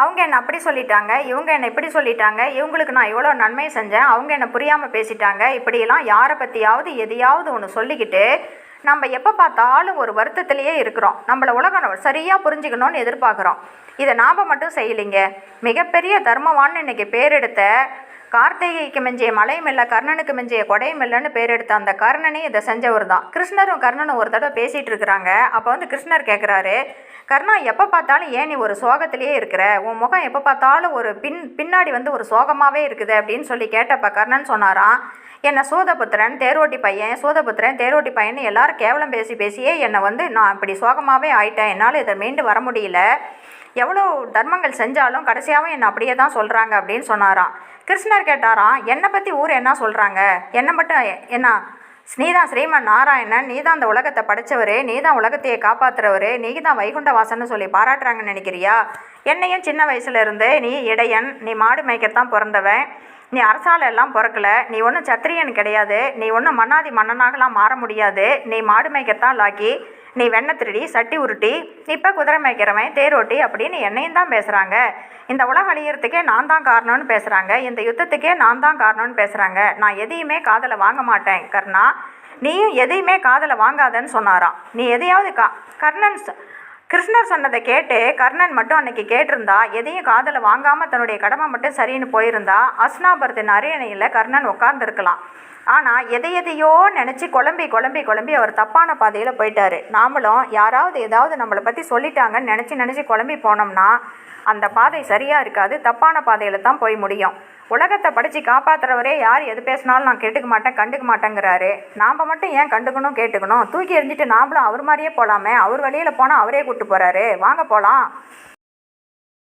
அவங்க என்னை அப்படி சொல்லிட்டாங்க இவங்க என்னை இப்படி சொல்லிட்டாங்க இவங்களுக்கு நான் இவ்வளோ நன்மை செஞ்சேன் அவங்க என்னை புரியாமல் பேசிட்டாங்க இப்படியெல்லாம் யாரை பற்றியாவது எதையாவது ஒன்று சொல்லிக்கிட்டு நம்ம எப்போ பார்த்தாலும் ஒரு வருத்தத்திலேயே இருக்கிறோம். நம்மளை உலகம் சரியாக புரிஞ்சுக்கணும்னு எதிர்பார்க்குறோம். இதை நாம் மட்டும் செய்யலைங்க. மிகப்பெரிய தர்மவான்னு இன்றைக்கி பேர் எடுத்த கார்த்திகைக்கு மிஞ்சிய மலையும் இல்லை கர்ணனுக்கு மிஞ்சிய கொடையும் இல்லைன்னு பேர் எடுத்த அந்த கர்ணனே இதை செஞ்சவர் தான் கிருஷ்ணரும் கர்ணனும் ஒரு தடவை பேசிகிட்டு இருக்கிறாங்க. அப்போ வந்து கிருஷ்ணர் கேட்குறாரு கர்ணா எப்போ பார்த்தாலும் ஏன் நீ ஒரு சோகத்திலேயே இருக்கிற? உன் முகம் எப்போ பார்த்தாலும் ஒரு பின் பின்னாடி வந்து ஒரு சோகமாகவே இருக்குது அப்படின்னு சொல்லி கேட்டப்ப கர்ணன் சொன்னாராம் என்னை சூதபுத்திரன் தேரோட்டி பையன் சூதபுத்திரன் தேரோட்டி பையன் எல்லாரும் கேவலம் பேசி பேசியே என்னை வந்து நான் இப்படி சோகமாகவே ஆயிட்டேன். என்னால் இதை மீண்டு வர முடியல. எவ்வளோ தர்மங்கள் செஞ்சாலும் கடைசியாகவும் என்னை அப்படியே தான் சொல்கிறாங்க அப்படின்னு சொன்னாராம். கிருஷ்ணர் கேட்டாராம் என்னை பற்றி ஊர் என்ன சொல்கிறாங்க என்னை மட்டும் என்ன நீதான் ஸ்ரீமன் நாராயணன் நீ தான் அந்த உலகத்தை படைச்சவர் நீ தான் உலகத்தையே காப்பாத்துறவரு நீ தான் வைகுண்ட வாசன்னு சொல்லி பாராட்டுறாங்கன்னு நினைக்கிறியா? என்னையும் சின்ன வயசுல இருந்தே நீ இடையன் நீ மாடு மேய்க்கத்தான் பிறந்தவன். நீ அரசால எல்லாம் பிறக்கல. நீ ஒன்றும் சத்திரியன் கிடையாது. நீ ஒன்றும் மன்னாதி மன்னனாகலாம் மாற முடியாது. நீ மாடு மேய்க்கத்தான் லாக்கி. நீ வெண்ணை திருடி சட்டி உருட்டி இப்போ குதிரை மேய்க்கிறவன் தேரோட்டி அப்படின்னு என்னையும் தான் பேசுகிறாங்க இந்த உலகம் அழியறதுக்கே நான் தான் காரணம்னு பேசுகிறாங்க இந்த யுத்தத்துக்கே நான் தான் காரணம்னு பேசுகிறாங்க நான் எதையுமே காதலை வாங்க மாட்டேன் கர்ணா. நீயும் எதையுமே காதலை வாங்காதன்னு சொன்னாராம். நீ எதையாவது கா கர்ணன் கிருஷ்ணர் சொன்னதை கேட்டு கர்ணன் மட்டும் அன்னைக்கு கேட்டிருந்தா எதையும் காதில் வாங்காமல் தன்னுடைய கடமை மட்டும் சரின்னு போயிருந்தா அஸ்னாபுரத்தின் அரியணையில் கர்ணன் உட்கார்ந்துருக்கலாம். ஆனால் எதை எதையோ நினச்சி குழம்பி குழம்பி குழம்பி அவர் தப்பான பாதையில் போயிட்டாரு. நாமளும் யாராவது ஏதாவது நம்மளை பற்றி சொல்லிட்டாங்கன்னு நினச்சி நினச்சி குழம்பி போனோம்னா அந்த பாதை சரியாக இருக்காது தப்பான பாதையில் தான் போய் முடியும். உலகத்தை படித்து காப்பாத்துறவரே யார் எது பேசினாலும் நான் கேட்டுக்க மாட்டேன் கண்டுக்க மாட்டேங்கிறாரு. நாம் மட்டும் ஏன் கண்டுக்கணும் கேட்டுக்கணும்? தூக்கி எறிஞ்சிட்டு நாமளும் அவர் மாதிரியே போகலாமே அவர் வழியில் போனால் அவரே கூப்பிட்டு போகிறாரு வாங்க போகலாம்